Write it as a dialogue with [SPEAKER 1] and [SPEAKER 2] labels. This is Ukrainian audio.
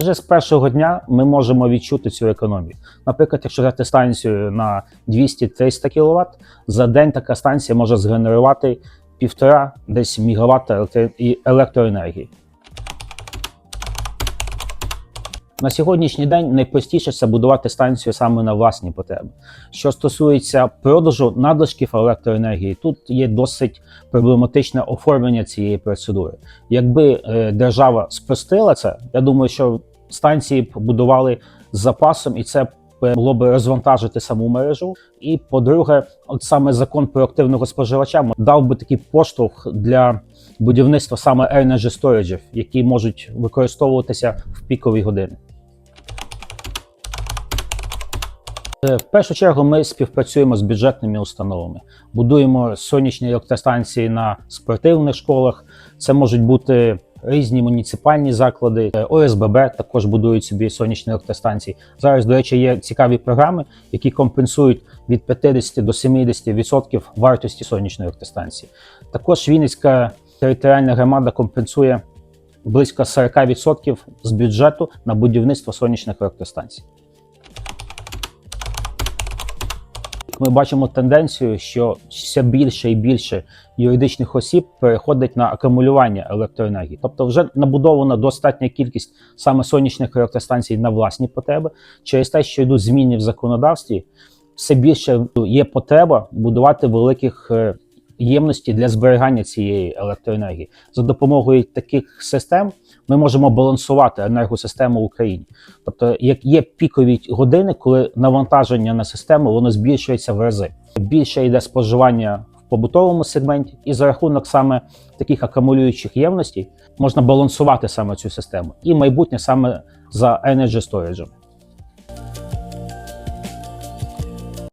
[SPEAKER 1] Вже з першого дня ми можемо відчути цю економію. Наприклад, якщо взяти станцію на 200-300 кВт, за день така станція може згенерувати півтора десь і- електроенергії. На сьогоднішній день найпростіше це будувати станцію саме на власні потреби. Що стосується продажу надлишків електроенергії, тут є досить проблематичне оформлення цієї процедури. Якби е, держава спростила це, я думаю, що станції будували з запасом, і це могло б розвантажити саму мережу. І по-друге, от саме закон про активного споживача дав би такий поштовх для будівництва саме energy storage, які можуть використовуватися в пікові години. Е, В першу чергу ми співпрацюємо з бюджетними установами, будуємо сонячні електростанції на спортивних школах. Це можуть бути різні муніципальні заклади, Е, ОСББ також будують собі сонячні електростанції. Зараз, до речі, є цікаві програми, які компенсують від 50 до 70% відсотків вартості сонячної електростанції. Також Вінницька територіальна громада компенсує близько 40% з бюджету на будівництво сонячних електростанцій. Ми бачимо тенденцію, що все більше і більше юридичних осіб переходить на акумулювання електроенергії. Тобто, вже набудована достатня кількість саме сонячних електростанцій на власні потреби. Через те, що йдуть зміни в законодавстві, все більше є потреба будувати великих е, ємності для зберігання цієї електроенергії. За допомогою таких систем ми можемо балансувати енергосистему в Україні. Тобто, як є пікові години, коли навантаження на систему воно збільшується в рази. Більше йде споживання в побутовому сегменті, і за рахунок саме таких акумулюючих ємностей можна балансувати саме цю систему. І майбутнє саме за energy storage.